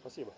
Спасибо.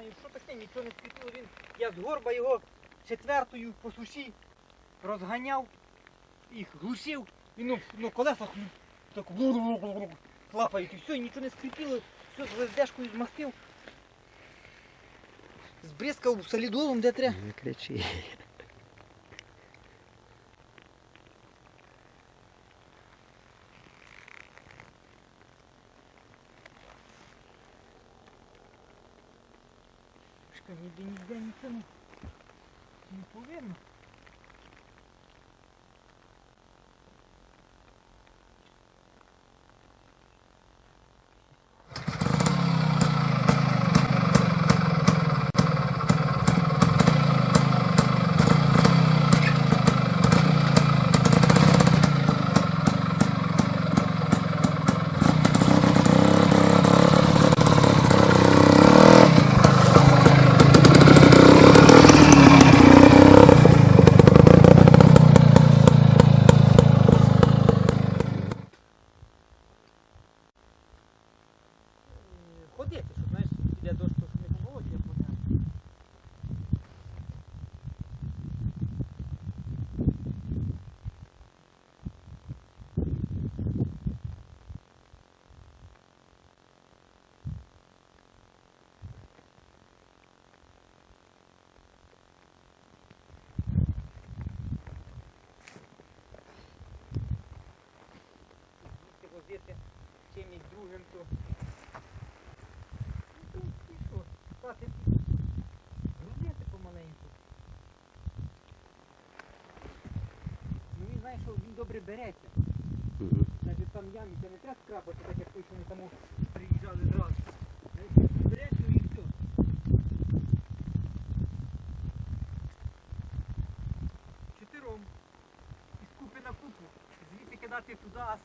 Знаю, що таке, нічого не світило. Він, я з горба його четвертою по суші розганяв, їх глушив, і ну, ну колеса так клапають і все, нічого не скріпіло, все з ВСДшкою змастив. Збризкав солідолом, де треба. Не кричи. Ніде, нічого не повинно. Е, Ходити, що знаєш, піде дощ, то не по болоті, а по ньому. Звідти возити то Ну, і що, стати грузити помаленьку. Ну він знає, що він добре береться. Мгм. Навіть там ямі, це не треба скрапати, так як той, що ми тому приїжджали зразу. Береться і все. Чотиром. Із купи на купу. Звідти кидати туди, а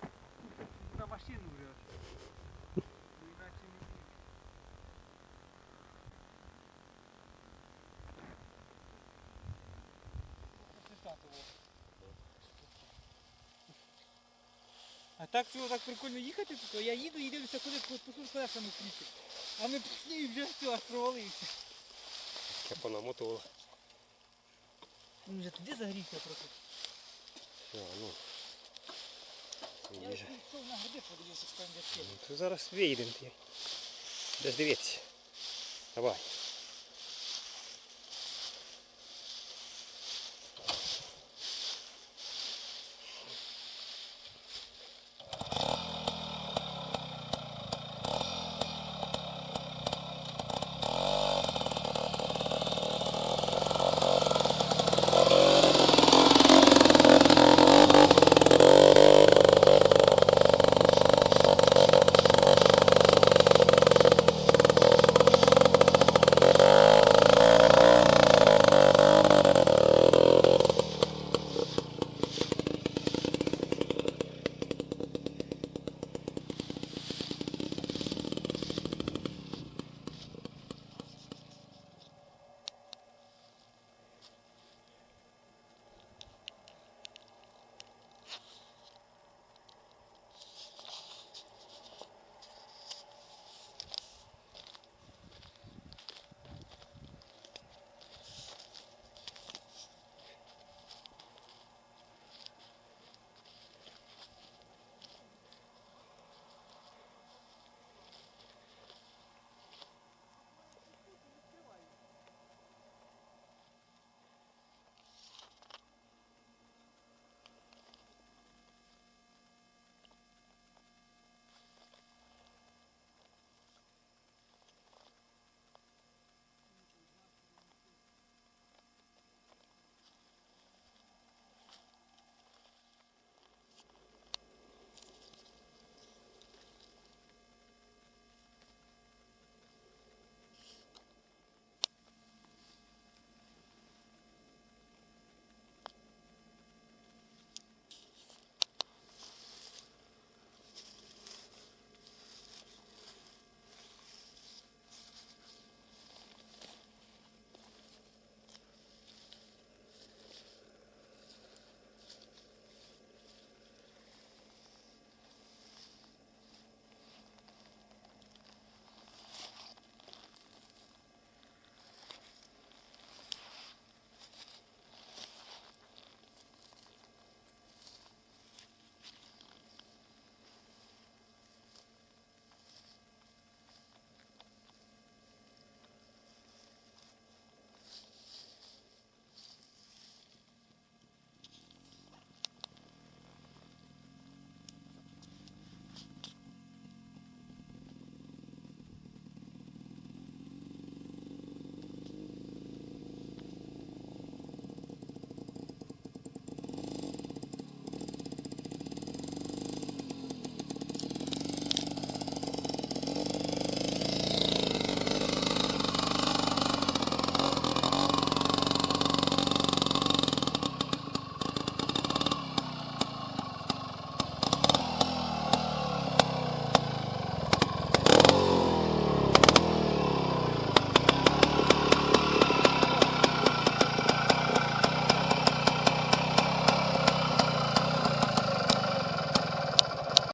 на машину вже. А так всього так прикольно їхати, то я їду і дивлюся, куди посуд колесами кріпить. А ми пішли і вже все, аж провалився. Я понамотував. Він вже туди загрівся просто. А, ну. Я вже пішов на гриби, подивився, що там де Ну, ти зараз вийдемо. Десь дивіться. Давай.